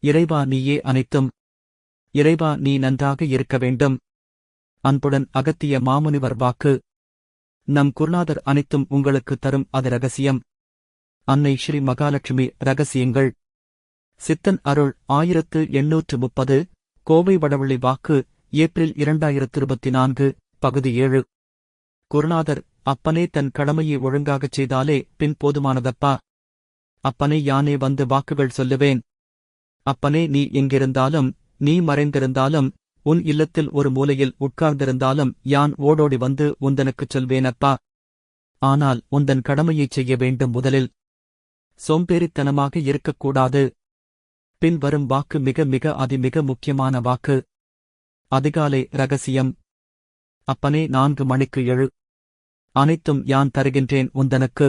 இறைவா நீயே அனைத்தும். இறைவா நீ நன்றாக இருக்க வேண்டும். அன்புடன் அகத்திய மாமுனிவர் வாக்கு. நம் குருநாதர் அனைத்தும் உங்களுக்கு தரும் அது ரகசியம். அன்னை ஸ்ரீ மகாலட்சுமி ரகசியங்கள். சித்தன் அருள் ஆயிரத்து எண்ணூற்று முப்பது கோவை வடவள்ளி வாக்கு ஏப்ரல் இரண்டாயிரத்து இருபத்தி நான்கு பகுதி ஏழு. குருநாதர் அப்பனே தன் கடமையை ஒழுங்காகச் செய்தாலே பின் போதுமானதப்பா. அப்பனே யானே வந்து வாக்குகள் சொல்லுவேன். அப்பனே நீ எங்கிருந்தாலும் நீ மறைந்திருந்தாலும் உன் இல்லத்தில் ஒரு மூலையில் உட்கார்ந்திருந்தாலும் யான் ஓடோடி வந்து உந்தனுக்குச் சொல்வேனப்பா ஆனால் உந்தன் கடமையைச் செய்ய வேண்டும் முதலில். சோம்பேறித்தனமாக இருக்கக்கூடாது. பின்வரும் வாக்கு மிக மிக அதிமிக முக்கியமான வாக்கு. அதிகாலை ரகசியம். அப்பனே நான்கு மணிக்கு எழு. அனைத்தும் யான் தருகின்றேன் உந்தனுக்கு.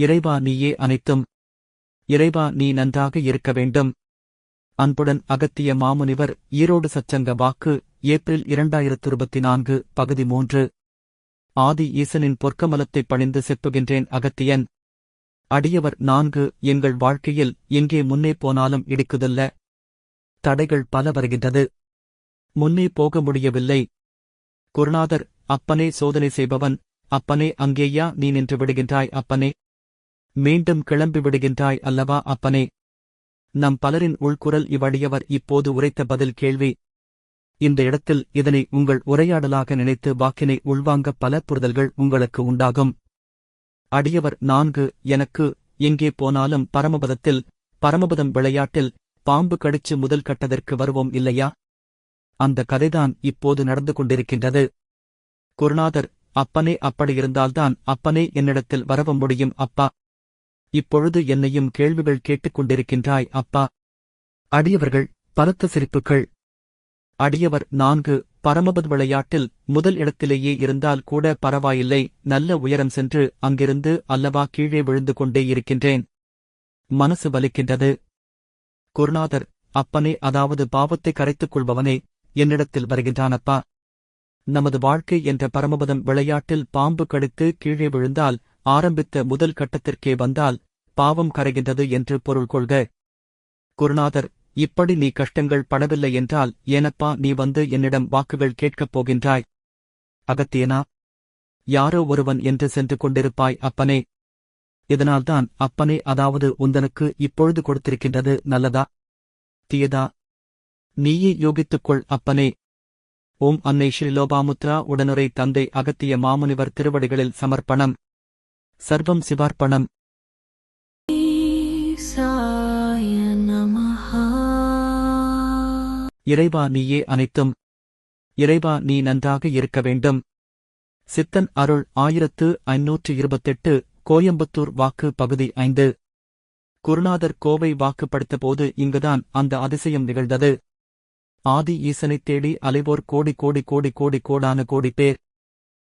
இறைவா நீயே அனைத்தும். இறைவா நீ நன்றாக இருக்க வேண்டும். அன்புடன் அகத்திய மாமுனிவர் ஈரோடு சச்சங்க வாக்கு ஏப்ரல் இரண்டாயிரத்து இருபத்தி நான்கு பகுதி மூன்று. ஆதி ஈசனின் பொற்கமலத்தைப் பணிந்து செப்புகின்றேன் அகத்தியன். அடியவர் நான்கு எங்கள் வாழ்க்கையில் எங்கே முன்னே போனாலும் இடிக்குதல்ல. தடைகள் பல வருகின்றது. முன்னே போக முடியவில்லை. குருநாதர் அப்பனே சோதனை செய்பவன். அப்பனே அங்கேயா நீ நின்று விடுகின்றாய் அப்பனே. மீண்டும் கிளம்பி விடுகின்றாய் அல்லவா அப்பனே? நம் பலரின் உள்குரல் இவ்வடியவர் இப்போது உரைத்த பதில் கேள்வி. இந்த இடத்தில் இதனை உங்கள் உரையாடலாக நினைத்து வாக்கினை உள்வாங்க பல புரிதல்கள் உங்களுக்கு உண்டாகும். அடியவர் நான்கு எனக்கு எங்கே போனாலும் பரமபதத்தில் பரமபதம் விளையாட்டில் பாம்பு கடிச்சு முதல் கட்டதற்கு வருவோம் இல்லையா? அந்த கதைதான் இப்போது நடந்து கொண்டிருக்கின்றது. குருநாதர் அப்பனே அப்படியிருந்தால்தான் அப்பனே என்னிடத்தில் வரவ முடியும் அப்பா. இப்பொழுது என்னையும் கேள்விகள் கேட்டுக் கொண்டிருக்கின்றாய் அப்பா. அடியவர்கள் பலத்த சிரிப்புகள். அடியவர் நான்கு பரமபத் விளையாட்டில் முதல் இடத்திலேயே இருந்தால் கூட பரவாயில்லை நல்ல உயரம் சென்று அங்கிருந்து அல்லவா கீழே விழுந்து கொண்டே இருக்கின்றேன். மனசு வலிக்கின்றது. குருநாதர் அப்பனே அதாவது பாவத்தை கரைத்துக் கொள்பவனே என்னிடத்தில் வருகின்றானப்பா நமது வாழ்க்கை என்ற பரமபதம் விளையாட்டில் பாம்பு கடித்து கீழே விழுந்தால் ஆரம்பித்த முதல் கட்டத்திற்கே வந்தால் பாவம் கரைகின்றது என்று பொருள் கொள்க. குருநாதர் இப்படி நீ கஷ்டங்கள் படவில்லை என்றால் ஏனப்பா நீ வந்து என்னிடம் வாக்குகள் கேட்கப் போகின்றாய்? அகத்தியனா? யாரோ ஒருவன் என்று சென்று கொண்டிருப்பாய் அப்பனே. இதனால்தான் அப்பனே அதாவது உந்தனுக்கு இப்பொழுது கொடுத்திருக்கின்றது நல்லதா? தீயதா? நீயே யோகித்துக்கொள் அப்பனே. ஓம் அன்னை ஸ்ரீலோபாமுத்ரா உடனுரை தந்தை அகத்திய மாமுனிவர் திருவடிகளில் சமர்ப்பணம். சர்வம் சிவார்ப்பணம். இறைவா நீயே அனைத்தும். இறைவா நீ நன்றாக இருக்க வேண்டும். சித்தன் அருள் ஆயிரத்து ஐநூற்று இருபத்தெட்டு கோயம்புத்தூர் வாக்கு பகுதி ஐந்து. குருநாதர் கோவை வாக்குப்படுத்தபோது இங்குதான் அந்த அதிசயம் நிகழ்ந்தது. ஆதி ஈசனைத் தேடி அலைவோர் கோடி கோடி கோடி கோடி கோடான கோடி பேர்.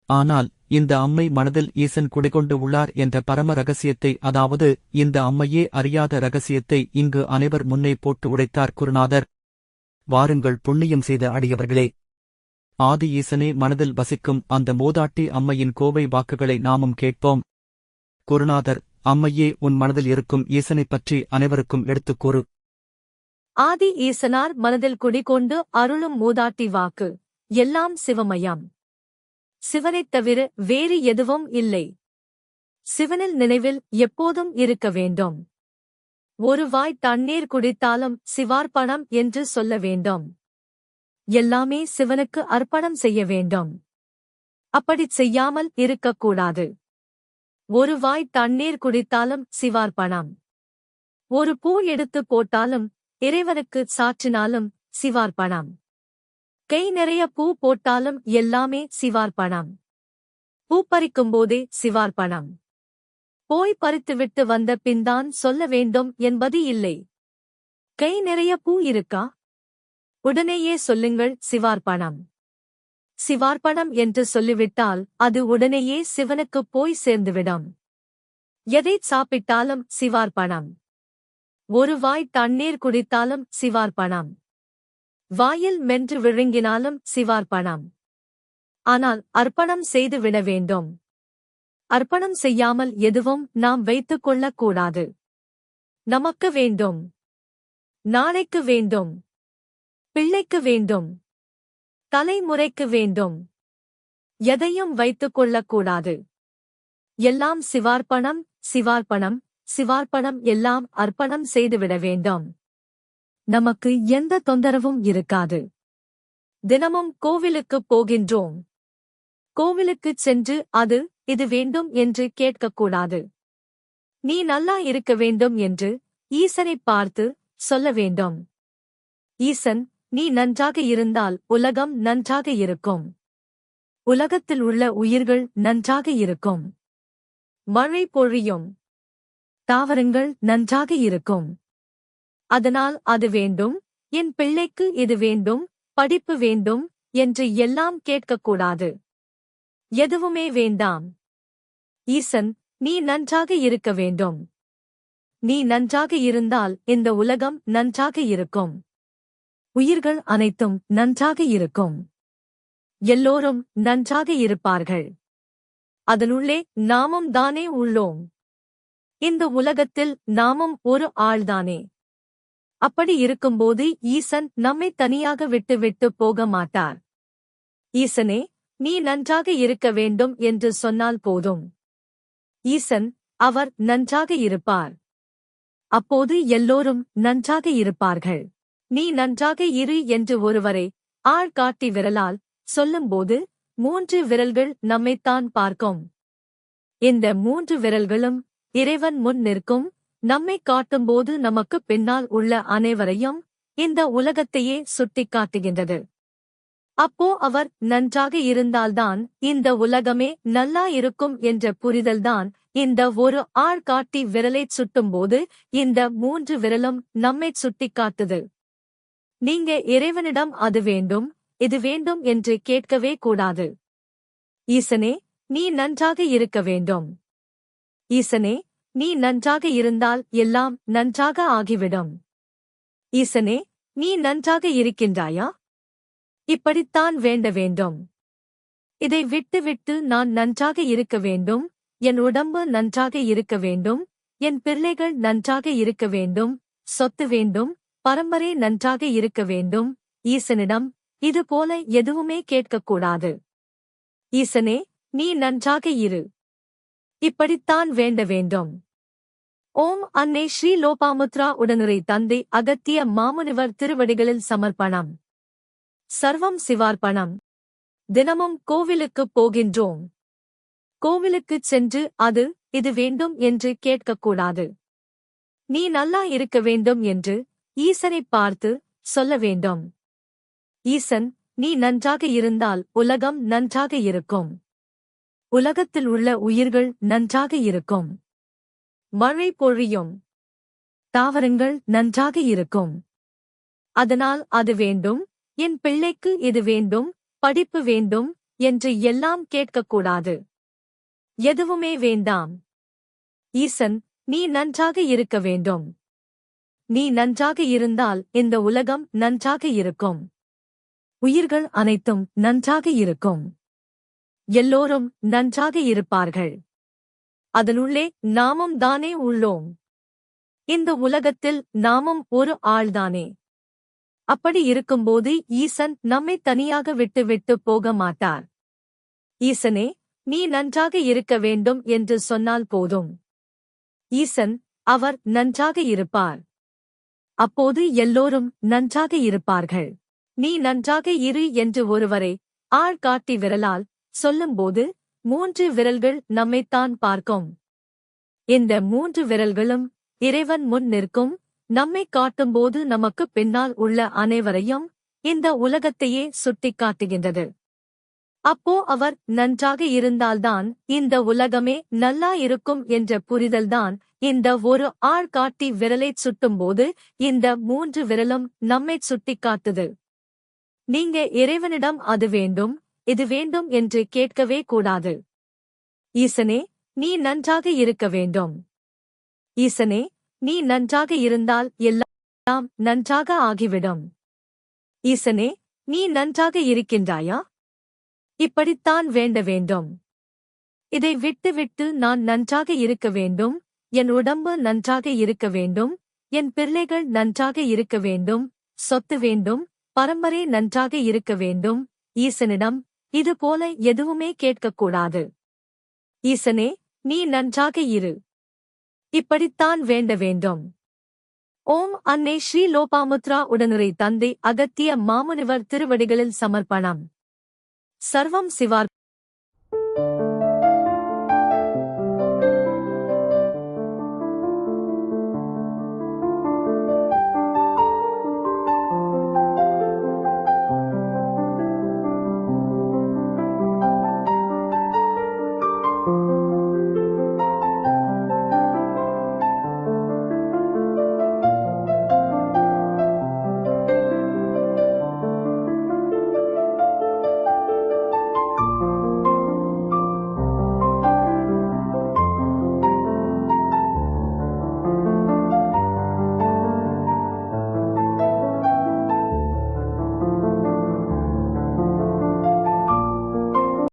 ஆனால் இந்த அம்மை மனதில் ஈசன் குடிகொண்டு உள்ளார் என்ற பரம ரகசியத்தை அதாவது இந்த அம்மையே அறியாத ரகசியத்தை இங்கு அனைவர் முன்னே போட்டு உடைத்தார் குருநாதர். வாருங்கள் புண்ணியம் செய்த அடியவர்களே. ஆதி ஈசனே மனதில் வசிக்கும் அந்த மூதாட்டி அம்மையின் கோவை வாக்குகளை நாமும் கேட்போம். குருநாதர் அம்மையே உன் மனதில் இருக்கும் ஈசனைப் பற்றி அனைவருக்கும் எடுத்துக் கூறு. ஆதி ஈசனார் மனதில் குடிகொண்டு அருளும் மூதாட்டி வாக்கு. எல்லாம் சிவமயம். சிவனைத் தவிர வேறு எதுவும் இல்லை. சிவனில் நினைவில் எப்போதும் இருக்க வேண்டும். ஒரு வாய் தண்ணீர் குடித்தாலும் சிவார்ப்பணம் என்று சொல்ல வேண்டும். எல்லாமே சிவனுக்கு அர்ப்பணம் செய்ய வேண்டும். அப்படிச் செய்யாமல் இருக்கக்கூடாது. ஒரு வாய் தண்ணீர் குடித்தாலும் சிவார்ப்பணம். ஒரு பூ எடுத்து போட்டாலும் இறைவனுக்கு சாற்றினாலும் சிவார்ப்பணம். கை நிறைய பூ போட்டாலும் எல்லாமே சிவார்ப்பணம். பூ பறிக்கும்போதே சிவார்ப்பணம். போய் பறித்துவிட்டு வந்த பின்தான் சொல்ல வேண்டும் என்பது இல்லை. கை நிறைய பூ இருக்கா? உடனேயே சொல்லுங்கள் சிவார்ப்பணம். சிவார்ப்பணம் என்று சொல்லிவிட்டால் அது உடனேயே சிவனுக்குப் போய் சேர்ந்துவிடும். எதைச் சாப்பிட்டாலும் சிவார்ப்பணம். ஒரு வாய் தண்ணீர் குடித்தாலும் சிவார்ப்பணம். வாயில் மென்று விழுங்கினாலும் சிவார்ப்பணம். ஆனால் அர்ப்பணம் செய்து விட வேண்டும். அர்ப்பணம் செய்யாமல் எதுவும் நாம் வைத்துக் கொள்ளக் கூடாது. நமக்கு வேண்டும். நாளைக்கு வேண்டும். பிள்ளைக்கு வேண்டும். தலைமுறைக்கு வேண்டும். எதையும் வைத்துக் கொள்ளக்கூடாது எல்லாம் சிவார்ப்பணம் சிவார்ப்பணம் சிவார்ப்பணம் எல்லாம் அர்ப்பணம் செய்துவிட வேண்டும். நமக்கு எந்த தொந்தரவும் இருக்காது. தினமும் கோவிலுக்குப் போகின்றோம். கோவிலுக்குச் சென்று அது இது வேண்டும் என்று கேட்கக்கூடாது. நீ நல்லா இருக்க வேண்டும் என்று ஈசனைப் பார்த்து சொல்ல வேண்டும். ஈசன் நீ நன்றாக இருந்தால் உலகம் நன்றாக இருக்கும். உலகத்தில் உள்ள உயிர்கள் நன்றாக இருக்கும். மழை பொழியும். தாவரங்கள் நன்றாக இருக்கும். அதனால் அது வேண்டும் என் பிள்ளைக்கு இது வேண்டும் படிப்பு வேண்டும் என்று எல்லாம் கேட்கக்கூடாது. எதுவுமே வேண்டாம். ஈசன் நீ நன்றாக இருக்க வேண்டும். நீ நன்றாக இருந்தால் இந்த உலகம் நன்றாக இருக்கும். உயிர்கள் அனைத்தும் நன்றாக இருக்கும். எல்லோரும் நன்றாக இருப்பார்கள். அதனுள்ளே நாமும் தானே உள்ளோம். இந்த உலகத்தில் நாமும் ஒரு ஆள்தானே. அப்படி இருக்கும்போது ஈசன் நம்மை தனியாக விட்டு விட்டு போக மாட்டார். ஈசனே நீ நன்றாக இருக்க வேண்டும் என்று சொன்னால் போதும். ஈசன் அவர் நன்றாக இருப்பார். அப்போது எல்லோரும் நன்றாக இருப்பார்கள். நீ நன்றாக இரு என்று ஒருவரை ஆள் காட்டி விரலால் சொல்லும்போது மூன்று விரல்கள் நம்மைத்தான் பார்க்கும். இந்த மூன்று விரல்களும் இறைவன் முன் நிற்கும். நம்மை காட்டும்போது நமக்கு பின்னால் உள்ள அனைவரையும் இந்த உலகத்தையே சுட்டிக்காட்டுகின்றது அப்போ அவர் நன்றாக இருந்தால்தான் இந்த உலகமே நல்லா இருக்கும் என்ற புரிதல்தான் இந்த ஒரு ஆள் காட்டி விரலைச் சுட்டும்போது இந்த மூன்று விரலும் நம்மைச் சுட்டிக்காட்டுது நீங்க இறைவனிடம் அது வேண்டும் இது வேண்டும் என்று கேட்கவே கூடாது. ஈசனே நீ நன்றாக இருக்க வேண்டும். ஈசனே நீ நன்றாக இருந்தால் எல்லாம் நன்றாக ஆகிவிடும். ஈசனே நீ நன்றாக இருக்கின்றாயா? இப்படித்தான் வேண்ட வேண்டும். இதை விட்டு விட்டு நான் நன்றாக இருக்க வேண்டும். என் உடம்பு நன்றாக இருக்க வேண்டும். என் பிள்ளைகள் நன்றாக இருக்க வேண்டும். சொத்து வேண்டும். பரம்பரை நன்றாக இருக்க வேண்டும். ஈசனிடம் இது போல எதுவுமே கேட்கக்கூடாது. ஈசனே நீ நன்றாக இரு. இப்படித்தான் வேண்ட வேண்டும். ஓம் அன்னை ஸ்ரீ லோபாமுத்ரா உடனுரை தந்தை அகத்திய மாமுனிவர் திருவடிகளில் சமர்ப்பணம். சர்வம் சிவார்ப்பணம். தினமும் கோவிலுக்குப் போகின்றோம். கோவிலுக்குச் சென்று அது இது வேண்டும் என்று கேட்கக்கூடாது. நீ நல்லா இருக்க வேண்டும் என்று ஈசனைப் பார்த்து சொல்ல வேண்டும். ஈசன் நீ நன்றாக இருந்தால் உலகம் நன்றாக இருக்கும். உலகத்தில் உள்ள உயிர்கள் நன்றாக இருக்கும். மழை பொழியும். தாவரங்கள் நன்றாக இருக்கும். அதனால் அது வேண்டும். என் பிள்ளைக்கு இது வேண்டும். படிப்பு வேண்டும் என்று எல்லாம் கேட்கக்கூடாது. எதுவுமே வேண்டாம். ஈசன் நீ நன்றாக இருக்க வேண்டும். நீ நன்றாக இருந்தால் இந்த உலகம் நன்றாக இருக்கும். உயிர்கள் அனைத்தும் நன்றாக இருக்கும். எல்லோரும் நன்றாக இருப்பார்கள். அதனுள்ளே நாமும் தானே உள்ளோம். இந்த உலகத்தில் நாமும் ஒரு ஆள்தானே. அப்படி இருக்கும்போது ஈசன் நம்மை தனியாக விட்டு விட்டு போக மாட்டார். ஈசனே நீ நன்றாக இருக்க வேண்டும் என்று சொன்னால் போதும். ஈசன் அவர் நன்றாக இருப்பார். அப்போது எல்லோரும் நன்றாக இருப்பார்கள். நீ நன்றாக இரு என்று ஒருவரை ஆள் காட்டி விரலால் சொல்லும்போது மூன்று விரல்கள் நம்மைத்தான் பார்க்கும். இந்த மூன்று விரல்களும் இறைவன் முன் நிற்கும் நம்மை காட்டும்போது நமக்கு பின்னால் உள்ள அனைவரையும் இந்த உலகத்தையே சுட்டிக்காட்டுகின்றது அப்போ அவர் நன்றாக இருந்தால்தான் இந்த உலகமே நல்லா இருக்கும் என்ற புரிதல்தான் இந்த ஒரு ஆள் காட்டி விரலைச் சுட்டும்போது இந்த மூன்று விரலும் நம்மைச் சுட்டிக் காட்டுது. நீங்க இறைவனிடம் அது வேண்டும் இது வேண்டும் என்று கேட்கவே கூடாது. ஈசனே நீ நன்றாக இருக்க வேண்டும். ஈசனே நீ நன்றாக இருந்தால் எல்லாம் நன்றாக ஆகிவிடும். ஈசனே நீ நன்றாக இருக்கின்றாயா? இப்படித்தான் வேண்ட வேண்டும். இதை விட்டு விட்டு நான் நன்றாக இருக்க வேண்டும். என் உடம்பு நன்றாக இருக்க வேண்டும். என் பிள்ளைகள் நன்றாக இருக்க வேண்டும். சொத்து வேண்டும். பரம்பரை நன்றாக இருக்க வேண்டும். ஈசனிடம் இது போல எதுவுமே கேட்கக்கூடாது. ஈசனே நீ நன்றாக இரு. இப்படித்தான் வேண்ட வேண்டும். ஓம் அன்னை ஸ்ரீ லோபாமுத்ரா உடனுரை தந்தை அகத்திய மாமுனிவர் திருவடிகளில் சமர்ப்பணம். சர்வம் சிவார்